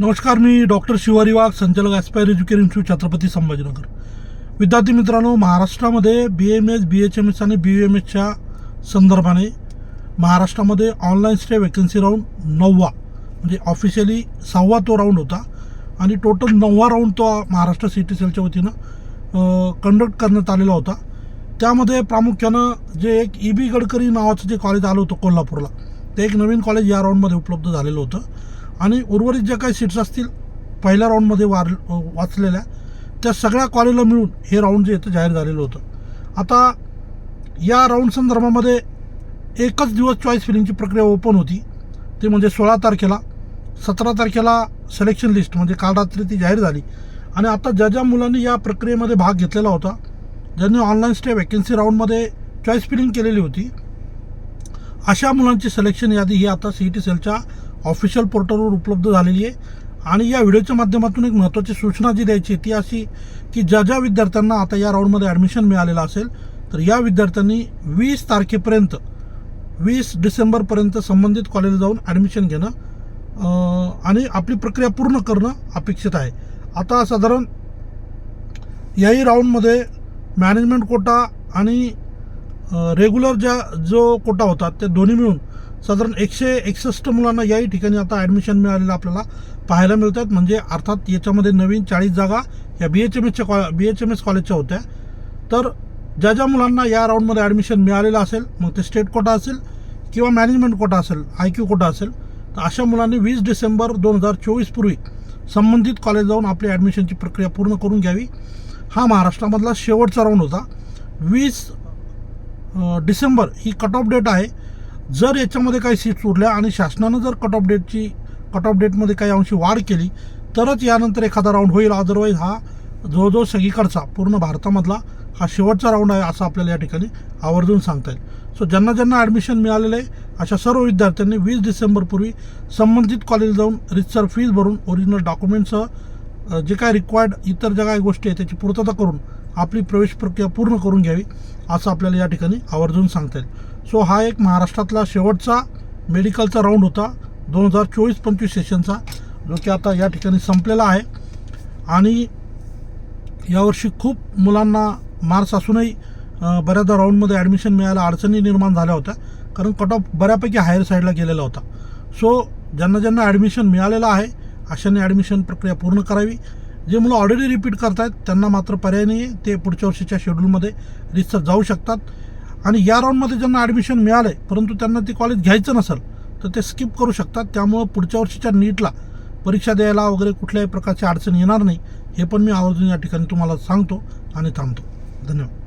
नमस्कार मी डॉक्टर शिवारी वाघ संचालक aspire education institute Chhatrapati Sambhajinagar. विद्यार्थी मित्रांनो महाराष्ट्रामध्ये B M S B H M S आणि बी एम एसच्या संदर्भाने महाराष्ट्रामध्ये ऑनलाईन स्टे वॅकन्सी राऊंड नववा म्हणजे ऑफिशियली सहावा तो राऊंड होता. आणि टोटल नववा राऊंड तो महाराष्ट्र सी टी सेलच्या वतीनं कंडक्ट करण्यात आलेला होता. त्यामध्ये प्रामुख्यानं जे एक ई बी गडकरी नावाचं जे कॉलेज आलं होतं कोल्हापूरला ते एक नवीन कॉलेज या राऊंडमध्ये उपलब्ध झालेलं होतं. आणि उर्वरित ज्या काही सीट्स असतील पहिल्या राऊंडमध्ये वार वाचलेल्या त्या सगळ्या कॉलेजला मिळून हे राऊंड जे येतं जाहीर झालेलं होतं. आता या राऊंड संदर्भामध्ये एकच दिवस चॉईस फिलिंगची प्रक्रिया ओपन होती. ती म्हणजे सोळा तारखेला. सतरा तारखेला सिलेक्शन लिस्ट म्हणजे काल रात्री ती जाहीर झाली. आणि आता ज्या ज्या मुलांनी या प्रक्रियेमध्ये भाग घेतलेला होता ज्यांनी ऑनलाईन स्टे वॅकन्सी राऊंडमध्ये चॉईस फिलिंग केलेली होती अशा मुलांची सिलेक्शन यादी ही आता सी ई टी सेलच्या ऑफिशियल पोर्टलवर उपलब्ध झालेली आहे. आणि या व्हिडिओच्या माध्यमातून एक महत्त्वाची सूचना जी द्यायची ती अशी की ज्या ज्या विद्यार्थ्यांना आता या राऊंडमध्ये ॲडमिशन मिळालेलं असेल तर या विद्यार्थ्यांनी वीस तारखेपर्यंत वीस डिसेंबरपर्यंत संबंधित कॉलेजला जाऊन ॲडमिशन घेणं आणि आपली प्रक्रिया पूर्ण करणं अपेक्षित आहे. आता साधारण याही राऊंडमध्ये मॅनेजमेंट कोटा आणि रेग्युलर ज्या जो कोटा होता ते दोन्ही मिळून साधारण एकशे एकसष्ट मुलांना याही ठिकाणी आता ॲडमिशन मिळालेलं आपल्याला पाहायला मिळत आहेत म्हणजे अर्थात याच्यामध्ये नवीन चाळीस जागा या बी एच एम एसच्या कॉ बी एच एम एस कॉलेजच्या होत्या. तर ज्या ज्या मुलांना या राऊंडमध्ये ॲडमिशन मिळालेलं असेल मग ते स्टेट कोटा असेल किंवा मॅनेजमेंट कोटा असेल आय क्यू कोटा असेल तर अशा मुलांनी वीस डिसेंबर दोन हजार चोवीसपूर्वी संबंधित कॉलेज जाऊन आपली ॲडमिशनची प्रक्रिया पूर्ण करून घ्यावी. हा महाराष्ट्रामधला शेवटचा राऊंड होता. वीस डिसेंबर ही कट ऑफ डेट आहे. जर याच्यामध्ये काही सीट्स उरल्या आणि शासनानं जर कट ऑफ डेटची कट ऑफ डेटमध्ये काही अंशी वाढ केली तरच यानंतर एखादा राऊंड होईल. अदरवाईज हा जवळजवळ सगळीकडचा पूर्ण भारतामधला हा शेवटचा राऊंड आहे असं आपल्याला या ठिकाणी आवर्जून सांगता येईल. सो ज्यांना ज्यांना ॲडमिशन मिळालेलं आहे अशा सर्व विद्यार्थ्यांनी वीस डिसेंबरपूर्वी संबंधित कॉलेज जाऊन रितसर फीज भरून ओरिजिनल डॉक्युमेंटसह जे काय रिक्वायर्ड इतर ज्या काही गोष्टी आहेत त्याची पूर्तता करून आपली प्रवेश प्रक्रिया पूर्ण करून घ्यावी असं आपल्याला या ठिकाणी आवर्जून सांगता येईल. सो हा एक महाराष्ट्रातला शेवटचा मेडिकलचा राऊंड होता. दोन हजार चोवीस पंचवीस सेशनचा जो की आता या ठिकाणी संपलेला आहे. आणि यावर्षी खूप मुलांना मार्क्स असूनही बऱ्याचदा राऊंडमध्ये ॲडमिशन मिळायला अडचणी निर्माण झाल्या होत्या. कारण कट ऑफ बऱ्यापैकी हायर साईडला गेलेला होता. सो ज्यांना ज्यांना ॲडमिशन मिळालेलं आहे अशाने ॲडमिशन प्रक्रिया पूर्ण करावी. जे मुलं ऑलरेडी रिपीट करत आहेत त्यांना मात्र पर्याय नाही ते पुढच्या वर्षीच्या शेड्यूलमध्ये रितसर जाऊ शकतात. आणि या राऊंडमध्ये ज्यांना ॲडमिशन मिळालं आहे परंतु त्यांना ते कॉलेज घ्यायचं नसेल तर ते स्किप करू शकतात. त्यामुळं पुढच्या वर्षीच्या नीटला परीक्षा द्यायला वगैरे कुठल्याही प्रकारची अडचण येणार नाही हे पण मी आवर्जून या ठिकाणी तुम्हाला सांगतो आणि थांबतो. धन्यवाद.